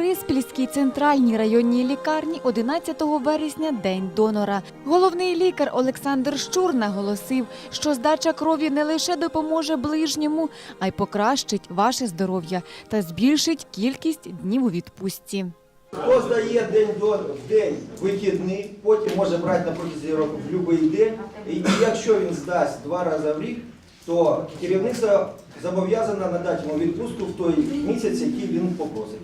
Бориспільській центральній районній лікарні 11 вересня День донора. Головний лікар Олександр Щур наголосив, що здача крові не лише допоможе ближньому, а й покращить ваше здоров'я та збільшить кількість днів у відпустці. Хто здає день до в день вихідний, потім може брати на протязі року в будь-який день. І якщо він здасть два рази в рік, то керівництво зобов'язане надати йому відпустку в той місяць, який він попросить.